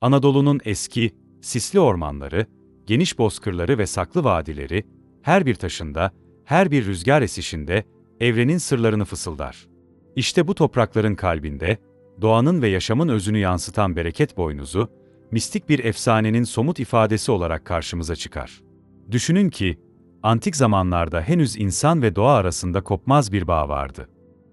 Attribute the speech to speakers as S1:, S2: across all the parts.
S1: Anadolu'nun eski, sisli ormanları, geniş bozkırları ve saklı vadileri, her bir taşında, her bir rüzgar esişinde evrenin sırlarını fısıldar. İşte bu toprakların kalbinde, doğanın ve yaşamın özünü yansıtan bereket boynuzu, mistik bir efsanenin somut ifadesi olarak karşımıza çıkar. Düşünün ki, antik zamanlarda henüz insan ve doğa arasında kopmaz bir bağ vardı.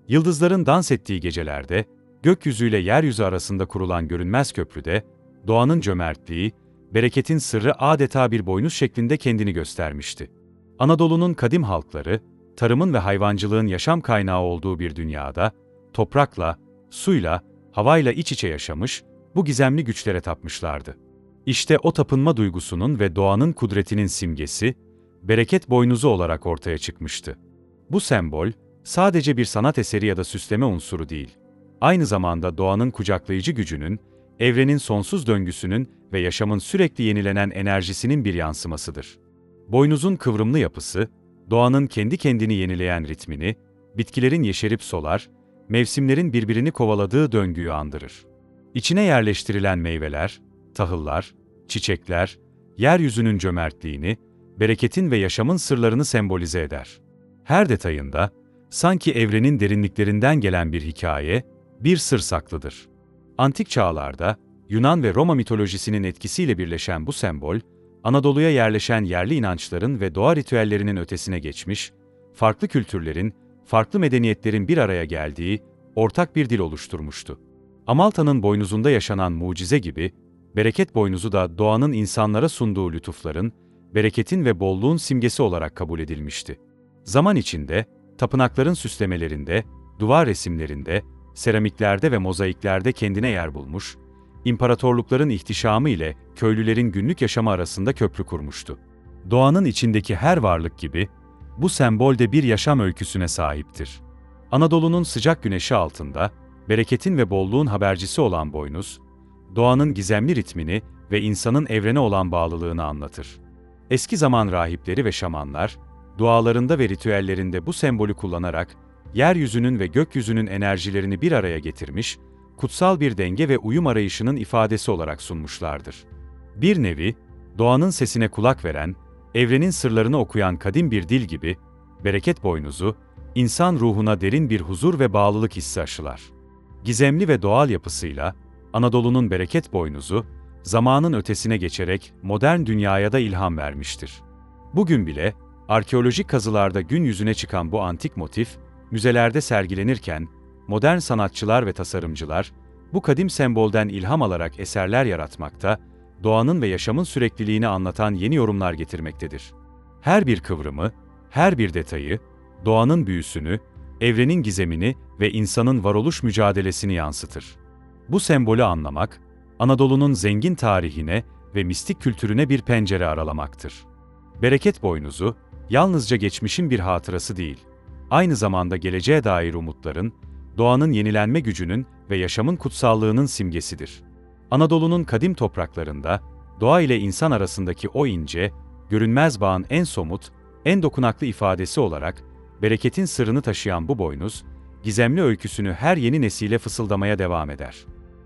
S1: Yıldızların dans ettiği gecelerde, gökyüzüyle yeryüzü arasında kurulan görünmez köprüde, doğanın cömertliği, bereketin sırrı adeta bir boynuz şeklinde kendini göstermişti. Anadolu'nun kadim halkları, tarımın ve hayvancılığın yaşam kaynağı olduğu bir dünyada, toprakla, suyla, havayla iç içe yaşamış, bu gizemli güçlere tapmışlardı. İşte o tapınma duygusunun ve doğanın kudretinin simgesi, bereket boynuzu olarak ortaya çıkmıştı. Bu sembol, sadece bir sanat eseri ya da süsleme unsuru değil, aynı zamanda doğanın kucaklayıcı gücünün, evrenin sonsuz döngüsünün ve yaşamın sürekli yenilenen enerjisinin bir yansımasıdır. Boynuzun kıvrımlı yapısı, doğanın kendi kendini yenileyen ritmini, bitkilerin yeşerip solar, mevsimlerin birbirini kovaladığı döngüyü andırır. İçine yerleştirilen meyveler, tahıllar, çiçekler, yeryüzünün cömertliğini, bereketin ve yaşamın sırlarını sembolize eder. Her detayında, sanki evrenin derinliklerinden gelen bir hikaye, bir sır saklıdır. Antik çağlarda, Yunan ve Roma mitolojisinin etkisiyle birleşen bu sembol, Anadolu'ya yerleşen yerli inançların ve doğa ritüellerinin ötesine geçmiş, farklı kültürlerin, farklı medeniyetlerin bir araya geldiği ortak bir dil oluşturmuştu. Amalta'nın boynuzunda yaşanan mucize gibi, bereket boynuzu da doğanın insanlara sunduğu lütufların, bereketin ve bolluğun simgesi olarak kabul edilmişti. Zaman içinde, tapınakların süslemelerinde, duvar resimlerinde, seramiklerde ve mozaiklerde kendine yer bulmuş, imparatorlukların ihtişamı ile köylülerin günlük yaşamı arasında köprü kurmuştu. Doğanın içindeki her varlık gibi, bu sembol de bir yaşam öyküsüne sahiptir. Anadolu'nun sıcak güneşi altında, bereketin ve bolluğun habercisi olan boynuz, doğanın gizemli ritmini ve insanın evrene olan bağlılığını anlatır. Eski zaman rahipleri ve şamanlar, dualarında ve ritüellerinde bu sembolü kullanarak, yeryüzünün ve gökyüzünün enerjilerini bir araya getirmiş, kutsal bir denge ve uyum arayışının ifadesi olarak sunmuşlardır. Bir nevi, doğanın sesine kulak veren, evrenin sırlarını okuyan kadim bir dil gibi, bereket boynuzu, insan ruhuna derin bir huzur ve bağlılık hissi aşılar. Gizemli ve doğal yapısıyla, Anadolu'nun bereket boynuzu, zamanın ötesine geçerek modern dünyaya da ilham vermiştir. Bugün bile, arkeolojik kazılarda gün yüzüne çıkan bu antik motif, müzelerde sergilenirken, modern sanatçılar ve tasarımcılar, bu kadim sembolden ilham alarak eserler yaratmakta, doğanın ve yaşamın sürekliliğini anlatan yeni yorumlar getirmektedir. Her bir kıvrımı, her bir detayı, doğanın büyüsünü, evrenin gizemini ve insanın varoluş mücadelesini yansıtır. Bu sembolü anlamak, Anadolu'nun zengin tarihine ve mistik kültürüne bir pencere aralamaktır. Bereket boynuzu, yalnızca geçmişin bir hatırası değil, aynı zamanda geleceğe dair umutların, doğanın yenilenme gücünün ve yaşamın kutsallığının simgesidir. Anadolu'nun kadim topraklarında, doğa ile insan arasındaki o ince, görünmez bağın en somut, en dokunaklı ifadesi olarak, bereketin sırrını taşıyan bu boynuz, gizemli öyküsünü her yeni nesile fısıldamaya devam eder.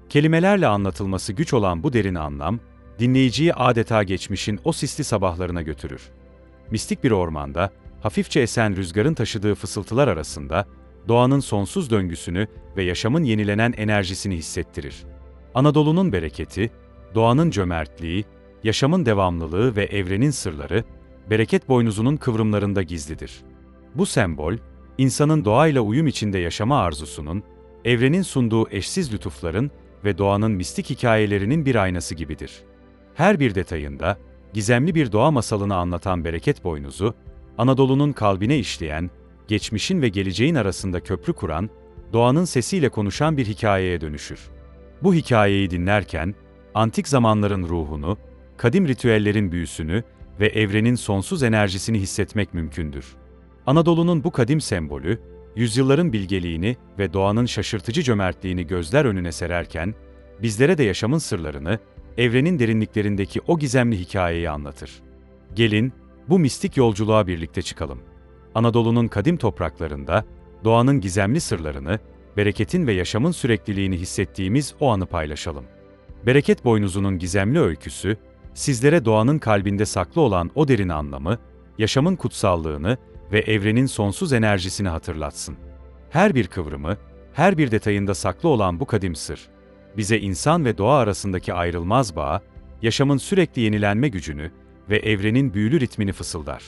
S1: Kelimelerle anlatılması güç olan bu derin anlam, dinleyiciyi adeta geçmişin o sisli sabahlarına götürür. Mistik bir ormanda, hafifçe esen rüzgarın taşıdığı fısıltılar arasında, doğanın sonsuz döngüsünü ve yaşamın yenilenen enerjisini hissettirir. Anadolu'nun bereketi, doğanın cömertliği, yaşamın devamlılığı ve evrenin sırları, bereket boynuzunun kıvrımlarında gizlidir. Bu sembol, insanın doğayla uyum içinde yaşama arzusunun, evrenin sunduğu eşsiz lütufların ve doğanın mistik hikayelerinin bir aynası gibidir. Her bir detayında, gizemli bir doğa masalını anlatan bereket boynuzu, Anadolu'nun kalbine işleyen, geçmişin ve geleceğin arasında köprü kuran, doğanın sesiyle konuşan bir hikayeye dönüşür. Bu hikayeyi dinlerken, antik zamanların ruhunu, kadim ritüellerin büyüsünü ve evrenin sonsuz enerjisini hissetmek mümkündür. Anadolu'nun bu kadim sembolü, yüzyılların bilgeliğini ve doğanın şaşırtıcı cömertliğini gözler önüne sererken, bizlere de yaşamın sırlarını, evrenin derinliklerindeki o gizemli hikayeyi anlatır. Gelin, bu mistik yolculuğa birlikte çıkalım. Anadolu'nun kadim topraklarında, doğanın gizemli sırlarını, bereketin ve yaşamın sürekliliğini hissettiğimiz o anı paylaşalım. Bereket boynuzunun gizemli öyküsü, sizlere doğanın kalbinde saklı olan o derin anlamı, yaşamın kutsallığını ve evrenin sonsuz enerjisini hatırlatsın. Her bir kıvrımı, her bir detayında saklı olan bu kadim sır, bize insan ve doğa arasındaki ayrılmaz bağı, yaşamın sürekli yenilenme gücünü ve evrenin büyülü ritmini fısıldar.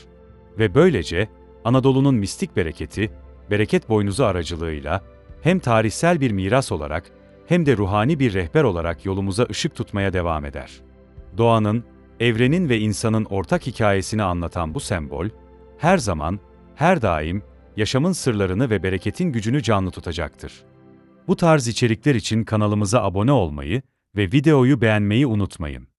S1: Ve böylece Anadolu'nun mistik bereketi, bereket boynuzu aracılığıyla hem tarihsel bir miras olarak hem de ruhani bir rehber olarak yolumuza ışık tutmaya devam eder. Doğanın, evrenin ve insanın ortak hikayesini anlatan bu sembol, her zaman, her daim yaşamın sırlarını ve bereketin gücünü canlı tutacaktır. Bu tarz içerikler için kanalımıza abone olmayı ve videoyu beğenmeyi unutmayın.